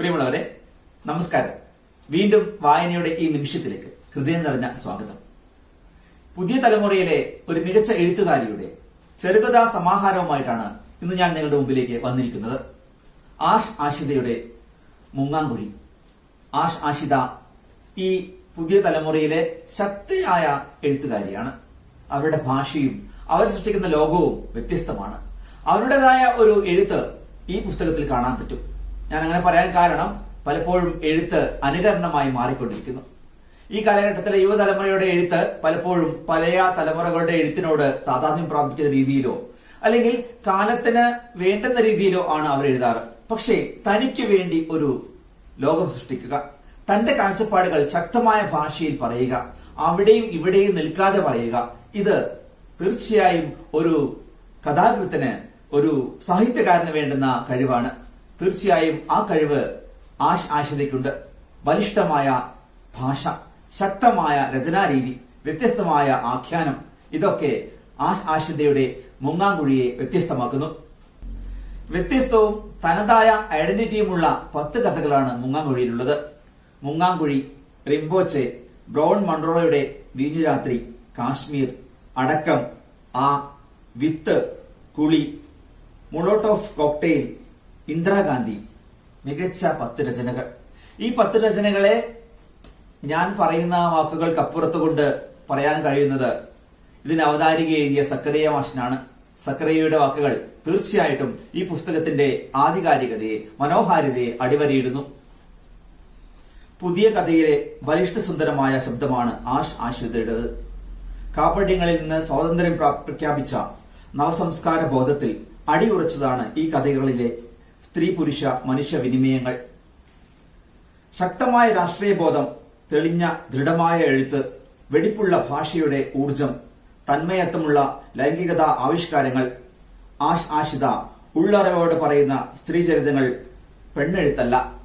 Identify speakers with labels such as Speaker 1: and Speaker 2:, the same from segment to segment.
Speaker 1: പ്രിയമുള്ളവരെ നമസ്കാരം. വീണ്ടും വായനയുടെ ഈ നിമിഷത്തിലേക്ക് ഹൃദയം നിറഞ്ഞ സ്വാഗതം. പുതിയ തലമുറയിലെ ഒരു മികച്ച എഴുത്തുകാരിയുടെ ചെറുകഥാ സമാഹാരവുമായിട്ടാണ് ഇന്ന് ഞാൻ നിങ്ങളുടെ മുമ്പിലേക്ക് വന്നിരിക്കുന്നത്. ആഷ് ആഷിതയുടെ മുങ്ങാങ്കുഴി. ആഷ് ആഷിത ഈ പുതിയ തലമുറയിലെ ശക്തിയായ എഴുത്തുകാരിയാണ്. അവരുടെ ഭാഷയും അവർ സൃഷ്ടിക്കുന്ന ലോകവും വ്യത്യസ്തമാണ്. അവരുടേതായ ഒരു എഴുത്ത് ഈ പുസ്തകത്തിൽ കാണാൻ പറ്റും. ഞാൻ അങ്ങനെ പറയാൻ കാരണം പലപ്പോഴും എഴുത്ത് അനുകരണമായി മാറിക്കൊണ്ടിരിക്കുന്നു. ഈ കാലഘട്ടത്തിലെ യുവതലമുറയുടെ എഴുത്ത് പലപ്പോഴും പഴയ തലമുറകളുടെ എഴുത്തിനോട് താതാത്മ്യം പ്രാപിക്കുന്ന രീതിയിലോ അല്ലെങ്കിൽ കാലത്തിന് വേണ്ടുന്ന രീതിയിലോ ആണ് അവർ എഴുതാറ്. പക്ഷേ തനിക്ക് വേണ്ടി ഒരു ലോകം സൃഷ്ടിക്കുക തന്റെ കാഴ്ചപ്പാടുകൾ ശക്തമായ ഭാഷയിൽ പറയുക അവിടെയും ഇവിടെയും നിൽക്കാതെ പറയുക ഇത് തീർച്ചയായും ഒരു കഥാകൃത്തിന് ഒരു സാഹിത്യകാരന് വേണ്ടുന്ന കഴിവാണ്. തീർച്ചയായും ആ കഴിവ് ആശ് ആശിതയ്ക്കുണ്ട് ബലിഷ്ഠമായ ഭാഷ ശക്തമായ രചനാരീതി വ്യത്യസ്തമായ ആഖ്യാനം ഇതൊക്കെ ആശ് ആശിതയുടെ മുങ്ങാങ്കുഴിയെ വ്യത്യസ്തമാക്കുന്നു. വ്യത്യസ്തവും തനതായ ഐഡന്റിറ്റിയുമുള്ള പത്ത് കഥകളാണ് മുങ്ങാങ്കുഴിയിലുള്ളത്. മുങ്ങാങ്കുഴി റിംബോച്ചെ ബ്രൗൺ മൺറോയുടെ വീഞ്ഞുരാത്രി കാശ്മീർ അടക്കം ആ വിത്ത് കുളി മുളോട്ട് ഓഫ് കോക്ടെയിൽ ഇന്ദിരാഗാന്ധി മികച്ച പത്ത് രചനകൾ. ഈ പത്ത് രചനകളെ ഞാൻ പറയുന്ന വാക്കുകൾക്കപ്പുറത്ത് കൊണ്ട് പറയാൻ കഴിയുന്നത് ഇതിന് അവതാരിക എഴുതിയ സക്കറിയ മാഷിനാണ്. സക്കറിയയുടെ വാക്കുകൾ തീർച്ചയായിട്ടും ഈ പുസ്തകത്തിന്റെ ആധികാരികതയെ മനോഹാരിതയെ അടിവരയിടുന്നു. പുതിയ കഥയിലെ ബലിഷ്ഠ സുന്ദരമായ ശബ്ദമാണ് ആഷ് ആശ്രിതയുടേത് കാപട്യങ്ങളിൽ നിന്ന് സ്വാതന്ത്ര്യം പ്രഖ്യാപിച്ച നവസംസ്കാര ബോധത്തിൽ അടിയുറച്ചതാണ് ഈ കഥകളിലെ സ്ത്രീ പുരുഷ മനുഷ്യ വിനിമയങ്ങൾ. ശക്തമായ രാഷ്ട്രീയ ബോധം തെളിഞ്ഞ ദൃഢമായ എഴുത്ത് വെടിപ്പുള്ള ഭാഷയുടെ ഊർജം തന്മയത്വമുള്ള ലൈംഗികത ആവിഷ്കാരങ്ങൾ ആഷ് ആശിത ഉള്ളറിവോട് പറയുന്ന സ്ത്രീചരിതങ്ങൾ പെണ്ണെഴുത്തല്ല.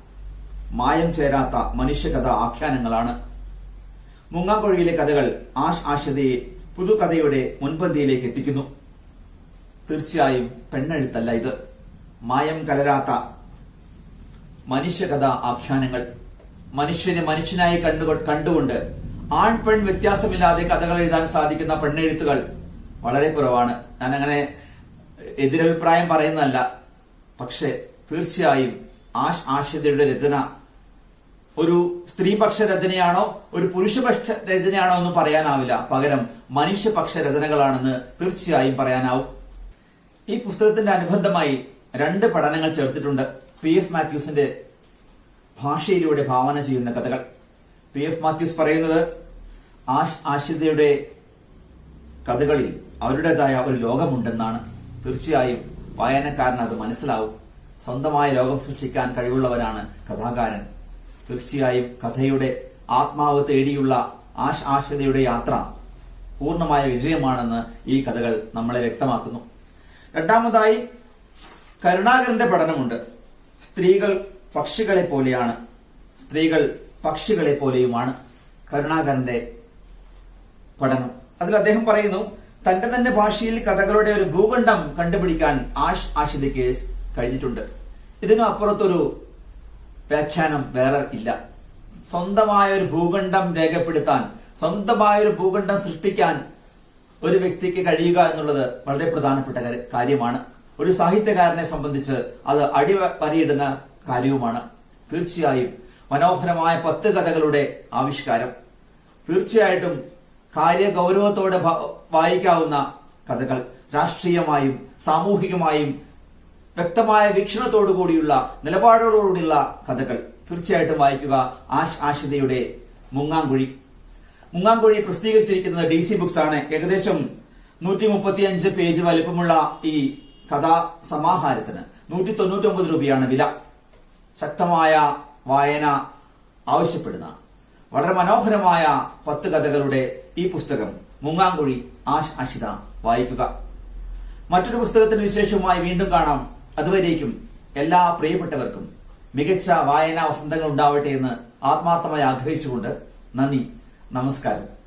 Speaker 1: മായം ചേരാത്ത മനുഷ്യകഥ ആഖ്യാനങ്ങളാണ്. മുങ്ങാങ്കൊഴിയിലെ കഥകൾ ആഷ് ആശിതയെ പുതുകഥയുടെ മുൻപന്തിയിലേക്ക് എത്തിക്കുന്നു. തീർച്ചയായും പെണ്ണെഴുത്തല്ല ഇത്. മായം കലരാത്ത മനുഷ്യകഥ ആഖ്യാനങ്ങൾ. മനുഷ്യനെ മനുഷ്യനായി കണ്ടു കണ്ടുകൊണ്ട് ആൺ പെൺ വ്യത്യാസമില്ലാതെ കഥകൾ എഴുതാൻ സാധിക്കുന്ന പെണ്ണെഴുത്തുകൾ വളരെ കുറവാണ്. ഞാൻ അങ്ങനെ എതിരഭിപ്രായം പറയുന്നതല്ല. പക്ഷെ തീർച്ചയായും ആഷ് ആഷിതയുടെ രചന ഒരു സ്ത്രീപക്ഷ രചനയാണോ ഒരു പുരുഷപക്ഷ രചനയാണോ എന്ന് പറയാനാവില്ല. പകരം മനുഷ്യപക്ഷ രചനകളാണെന്ന് തീർച്ചയായും പറയാനാവും. ഈ പുസ്തകത്തിന്റെ അനുബന്ധമായി രണ്ട് പഠനങ്ങൾ ചേർത്തിട്ടുണ്ട് പി എഫ് മാത്യൂസിന്റെ ഭാഷയിലൂടെ ഭാവന ചെയ്യുന്ന കഥകൾ. പി എഫ് മാത്യൂസ് പറയുന്നത് ആശ് ആഷിതയുടെ കഥകളിൽ അവരുടേതായ ഒരു ലോകമുണ്ടെന്നാണ്. തീർച്ചയായും വായനക്കാരന് അത് മനസ്സിലാവും. സ്വന്തമായ ലോകം സൃഷ്ടിക്കാൻ കഴിവുള്ളവരാണ് കഥാകാരൻ. തീർച്ചയായും കഥയുടെ ആത്മാവ് തേടിയുള്ള ആഷ് ആശ്രിതയുടെ യാത്ര പൂർണമായ വിജയമാണെന്ന് ഈ കഥകൾ നമ്മളെ വ്യക്തമാക്കുന്നു. രണ്ടാമതായി കരുണാകരന്റെ പഠനമുണ്ട്. സ്ത്രീകൾ പക്ഷികളെ പോലെയാണ്. സ്ത്രീകൾ പക്ഷികളെ പോലെയുമാണ് കരുണാകരന്റെ പഠനം. അതിൽ അദ്ദേഹം പറയുന്നു തന്റെ തന്നെ ഭാഷയിൽ കഥകളുടെ ഒരു ഭൂഖണ്ഡം കണ്ടുപിടിക്കാൻ ആഷ് ആഷിതയ്ക്ക് കഴിഞ്ഞിട്ടുണ്ട്. ഇതിനും അപ്പുറത്തൊരു വ്യാഖ്യാനം വേറെ ഇല്ല. സ്വന്തമായ ഒരു ഭൂഖണ്ഡം രേഖപ്പെടുത്താൻ സ്വന്തമായ ഒരു ഭൂഖണ്ഡം സൃഷ്ടിക്കാൻ ഒരു വ്യക്തിക്ക് കഴിയുക എന്നുള്ളത് വളരെ പ്രധാനപ്പെട്ട കാര്യമാണ്. ഒരു സാഹിത്യകാരനെ സംബന്ധിച്ച് അത് അടിപരിയിടുന്ന കാര്യവുമാണ് തീർച്ചയായും മനോഹരമായ പത്ത് കഥകളുടെ ആവിഷ്കാരം. തീർച്ചയായിട്ടും കാര്യ ഗൗരവത്തോടെ വായിക്കാവുന്ന കഥകൾ രാഷ്ട്രീയമായും സാമൂഹികമായും വ്യക്തമായ വീക്ഷണത്തോടു കൂടിയുള്ള നിലപാടോടുകൂടിയുള്ള കഥകൾ. തീർച്ചയായിട്ടും വായിക്കുക. ആശ് ആഷിതയുടെ മുങ്ങാങ്കുഴി. മുങ്ങാങ്കുഴി പ്രസിദ്ധീകരിച്ചിരിക്കുന്നത് ഡി സി ബുക്സ് ആണ് ഏകദേശം നൂറ്റി മുപ്പത്തിയഞ്ച് പേജ് വലിപ്പമുള്ള ഈ കഥാ സമാഹാരത്തിന് നൂറ്റി തൊണ്ണൂറ്റൊമ്പത് രൂപയാണ് വില. ശക്തമായ വായന ആവശ്യപ്പെടുന്ന വളരെ മനോഹരമായ പത്ത് കഥകളുടെ ഈ പുസ്തകം മുങ്ങാങ്കുഴി ആഷ് അഷിത വായിക്കുക. മറ്റൊരു പുസ്തകത്തിന് വിശേഷവുമായി വീണ്ടും കാണാം. അതുവരേക്കും എല്ലാ പ്രിയപ്പെട്ടവർക്കും മികച്ച വായനാ വസന്തങ്ങൾ ഉണ്ടാവട്ടെ എന്ന് ആത്മാർത്ഥമായി ആഗ്രഹിച്ചുകൊണ്ട് നന്ദി നമസ്കാരം.